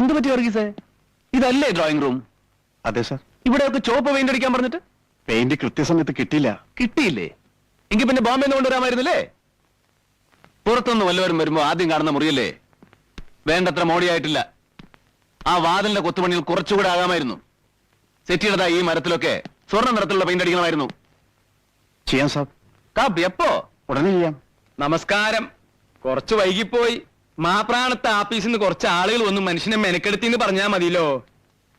എന്ത് പറ്റി വർഗീസേ? ഇതല്ലേ ഡ്രോയിങ് റൂം അതെ സാർ ഇവിടെയൊക്കെ ചോപ്പ് പെയിന്റ് അടിക്കാൻ പറഞ്ഞിട്ട്? പെയിന്റ് കൃത്യസമയത്ത് കിട്ടിയില്ല. കിട്ടിയില്ലേ? എങ്കിൽ പിന്നെ ബോംബെ നിന്ന് കൊണ്ടുവരാമായിരുന്നില്ലേ? പുറത്തുനിന്ന് വല്ലവരും വരുമ്പോ ആദ്യം കാണുന്ന മുറിയല്ലേ? വേണ്ടത്ര മോടിയായിട്ടില്ല. ആ വാതിലിന്റെ കൊത്തുപണിയിൽ കുറച്ചുകൂടെ ആകാമായിരുന്നു. സെറ്റിയുടെ ഈ മരത്തിലൊക്കെ സ്വർണ നിറത്തിലുള്ള പെയിന്റ് അടിക്കണമായിരുന്നു. ചെയ്യാം സാർ കാപ്പി എപ്പോ? ഉടനെ ചെയ്യാം. നമസ്കാരം. കുറച്ച് വൈകിപ്പോയി. മാപ്രാണത്തെ ആഫീസിൽ നിന്ന് കുറച്ച് ആളുകൾ വന്നു മനുഷ്യനെ മെനക്കെടുത്തി എന്ന് പറഞ്ഞാൽ മതിയല്ലോ.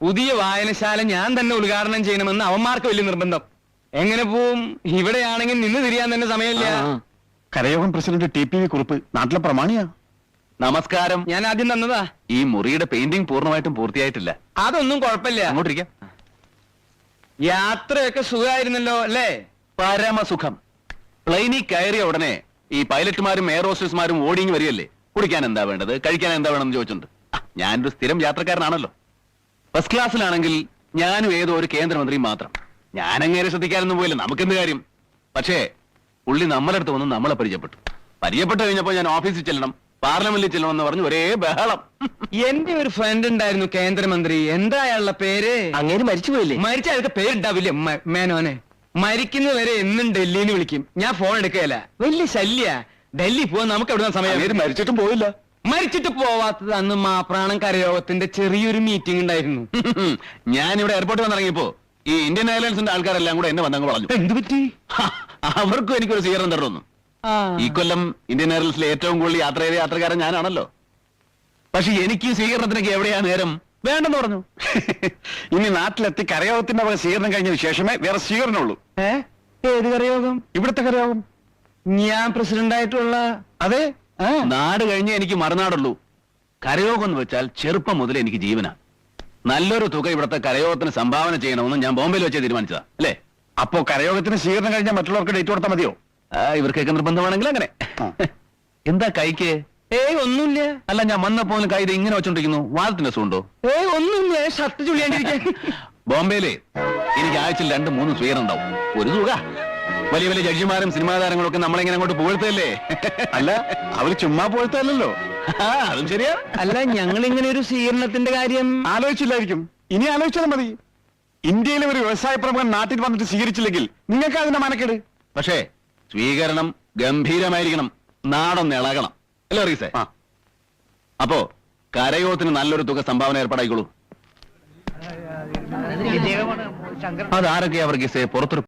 പുതിയ വായനശാല ഞാൻ തന്നെ ഉദ്ഘാടനം ചെയ്യണമെന്ന് അവന്മാർക്ക് വലിയ നിർബന്ധം. എങ്ങനെ പോവും? ഇവിടെയാണെങ്കിൽ നിന്ന് തിരിയാൻ തന്നെ സമയമില്ല. കരയോഗം president T P V Kurup നാട്ടിലെ പ്രമാണിയാ. നമസ്കാരം. ഞാൻ ആദ്യം തന്നതാ. ഈ മുറിയുടെ പെയിന്റിംഗ് പൂർണമായിട്ടും പൂർത്തിയായിട്ടില്ല. അതൊന്നും കുഴപ്പമില്ല. അങ്ങോട്ടിരിക്കാം. യാത്രയൊക്കെ സുഖമായിരുന്നല്ലോ അല്ലേ? പരമസുഖം. പ്ലെയിനിൽ കയറിയ ഉടനെ ഈ പൈലറ്റുമാരും എയർ ഹോസ്റ്റേഴ്സ്മാരും ഓടിങ്ങി വരികയല്ലേ? കുടിക്കാൻ എന്താ വേണ്ടത്? കഴിക്കാൻ എന്താ വേണമെന്ന് ചോദിച്ചിട്ടുണ്ട്. ആ, ഞാനൊരു സ്ഥിരം യാത്രക്കാരനാണല്ലോ. ഫസ്റ്റ് ക്ലാസ്സിലാണെങ്കിൽ ഞാനും ഏതോ ഒരു കേന്ദ്രമന്ത്രിയും മാത്രം. ഞാൻ അങ്ങേരെ ശ്രദ്ധിക്കാനൊന്നും പോയില്ല. നമുക്കെന്ത് കാര്യം? പക്ഷേ പുള്ളി നമ്മളെ അടുത്ത് വന്ന് നമ്മളെ പരിചയപ്പെട്ടു. പരിചയപ്പെട്ട് കഴിഞ്ഞപ്പോ ഞാൻ ഓഫീസിൽ ചെല്ലണം പാർലമെന്റിൽ ചെല്ലണം എന്ന് പറഞ്ഞു ഒരേ ബഹളം. എന്റെ ഒരു ഫ്രണ്ട് ഉണ്ടായിരുന്നു കേന്ദ്രമന്ത്രി. എന്താ അയാളുടെ പേര്? അങ്ങേര് മരിച്ചുപോയില്ലേ? മരിച്ച അയാൾക്ക് പേരുണ്ടാവില്ലേ? മ- മേനോനെ. മരിക്കുന്നവരെ എന്നും ഡൽഹിന്ന് വിളിക്കും. ഞാൻ ഫോൺ എടുക്കുകയല്ല. വലിയ ശല്യ. ഡൽഹി പോവാൻ നമുക്ക് എവിടെ സമയം? മരിച്ചിട്ടും പോയില്ല മരിച്ചിട്ട് പോവാത്തത് അന്ന് മാപ്രാണം കരയോഗത്തിന്റെ ചെറിയൊരു മീറ്റിംഗ് ഉണ്ടായിരുന്നു. ഞാൻ ഇവിടെ എയർപോർട്ടിൽ വന്നിറങ്ങിയപ്പോ ഈ ഇന്ത്യൻ എയർലൈൻസിന്റെ ആൾക്കാരെല്ലാം കൂടെ എന്നെ വന്നങ്ങ് പറഞ്ഞു എന്ത് പറ്റി? അവർക്കും എനിക്കൊരു സ്വീകരണം തരണമെന്നു. ഈ കൊല്ലം ഇന്ത്യൻ എയർലൈൻസിലെ ഏറ്റവും കൂടുതൽ യാത്ര ചെയ്ത യാത്രക്കാരൻ ഞാനാണല്ലോ. പക്ഷെ എനിക്ക് സ്വീകരണത്തിനൊക്കെ എവിടെയാ നേരം? വേണ്ടെന്ന് പറഞ്ഞു. ഇനി നാട്ടിലെത്തി കരയോഗത്തിന്റെ വക സ്വീകരണം കഴിഞ്ഞ ശേഷമേ വേറെ സ്വീകരണമുള്ളൂ. ഏത് കരയോഗം ഇവിടുത്തെ കരയോഗം ഞാൻ പ്രസിഡന്റ് ആയിട്ടുള്ള അതെ? നാട് കഴിഞ്ഞേ എനിക്ക് മറുനാടുള്ളൂ. കരയോഗം എന്ന് വെച്ചാൽ ചെറുപ്പം മുതൽ എനിക്ക് ജീവനാ. നല്ലൊരു തുക ഇവിടുത്തെ കരയോഗത്തിന് സംഭാവന ചെയ്യണമെന്ന് ഞാൻ ബോംബെയിൽ വെച്ചേ തീരുമാനിച്ചതാ. അല്ലേ? അപ്പോ കരയോഗത്തിന് സ്വീകരണം കഴിഞ്ഞാൽ മറ്റുള്ളവർക്ക് ഡേറ്റ് കൊടുത്താൽ മതിയോ? ഇവർക്കൊക്കെ നിർബന്ധമാണെങ്കിൽ അങ്ങനെ. എന്താ കൈക്ക്? ഏയ് ഒന്നുമില്ല. അല്ല ഞാൻ വന്നപ്പോ കൈ ഇത് ഇങ്ങനെ വെച്ചോണ്ടിരിക്കുന്നു. വാദത്തിന്റെ അസുഖമുണ്ടോ ഏയ് ഒന്നുമില്ല. ഷർട്ട് ചുള്ളിയാണ്ടിരിക്കേ ബോംബെയിലെ എനിക്ക് ആഴ്ചയിൽ രണ്ട് മൂന്ന് സ്വീകരണം ഉണ്ടാവും. ഒരു തുക. വലിയ വലിയ ജഡ്ജിമാരും സിനിമാ താരങ്ങളും ഒക്കെ നമ്മളെങ്ങനെ അങ്ങോട്ട് പുകഴ്ത്തല്ലേ അല്ല അവർ ചുമ്മാ പുകഴ്ത്തല്ലോ അതും ശരിയാ. അല്ല ഞങ്ങൾ ഇങ്ങനെ ഒരു സ്വീകരണത്തിന്റെ കാര്യം ആലോചിച്ചില്ലായിരിക്കും. ഇനി ആലോചിച്ചാൽ മതി. ഇന്ത്യയിലെ ഒരു വ്യവസായ പ്രമുഖൻ നാട്ടിൽ വന്നിട്ട് സ്വീകരിച്ചില്ലെങ്കിൽ നിങ്ങൾക്ക് അതിന്റെ മനക്കെട്. പക്ഷേ സ്വീകരണം ഗംഭീരമായിരിക്കണം. നാടൊന്ന് ഇളകണം. അല്ലേ റീസേ? ആ. അപ്പോ കരയോത്തിന് നല്ലൊരു തുക സംഭാവന ഏർപ്പാടായിക്കോളൂ. അതാരൊക്കെയാ വർഗീസേ? പുറത്തൊരു